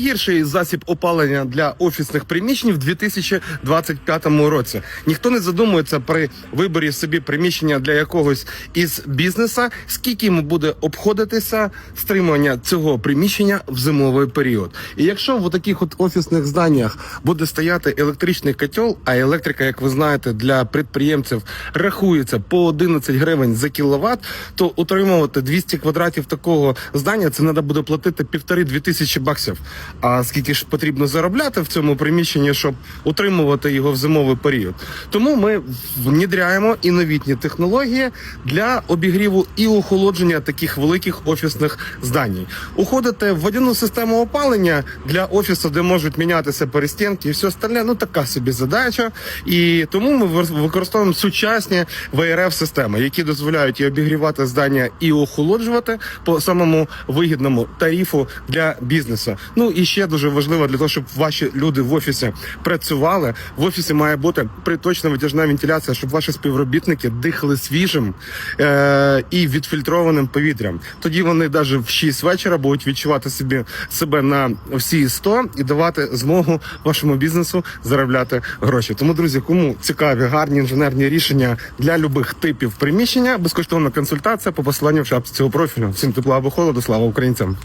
Гірший засіб опалення для офісних приміщень в 2025 році. Ніхто не задумується при виборі собі приміщення для якогось із бізнеса, скільки йому буде обходитися стримування цього приміщення в зимовий період. І якщо в таких от офісних зданнях буде стояти електричний котел, а електрика, як ви знаєте, для підприємців рахується по 11 гривень за кіловат, то утримувати 200 квадратів такого здання це треба буде платити півтори-дві тисячі баксів. А скільки ж потрібно заробляти в цьому приміщенні, щоб утримувати його в зимовий період? Тому ми внідряємо і новітні технології для обігріву і охолодження таких великих офісних здань. Уходите в водяну систему опалення для офісу, де можуть мінятися перестінки і все остальне. Ну така собі задача. І тому ми використовуємо сучасні ВРФ системи, які дозволяють і обігрівати здання і охолоджувати по самому вигідному тарифу для бізнесу. Ну і ще дуже важливо для того, щоб ваші люди в офісі працювали. В офісі має бути приточна витяжна вентиляція, щоб ваші співробітники дихали свіжим е- і відфільтрованим повітрям. Тоді вони навіть в 6 вечора будуть відчувати собі себе на всі 100 і давати змогу вашому бізнесу заробляти гроші. Тому, друзі, кому цікаві гарні інженерні рішення для любих типів приміщення, безкоштовна консультація по посиланню в шапці цього профілю. Всім тепла або холоду, слава українцям.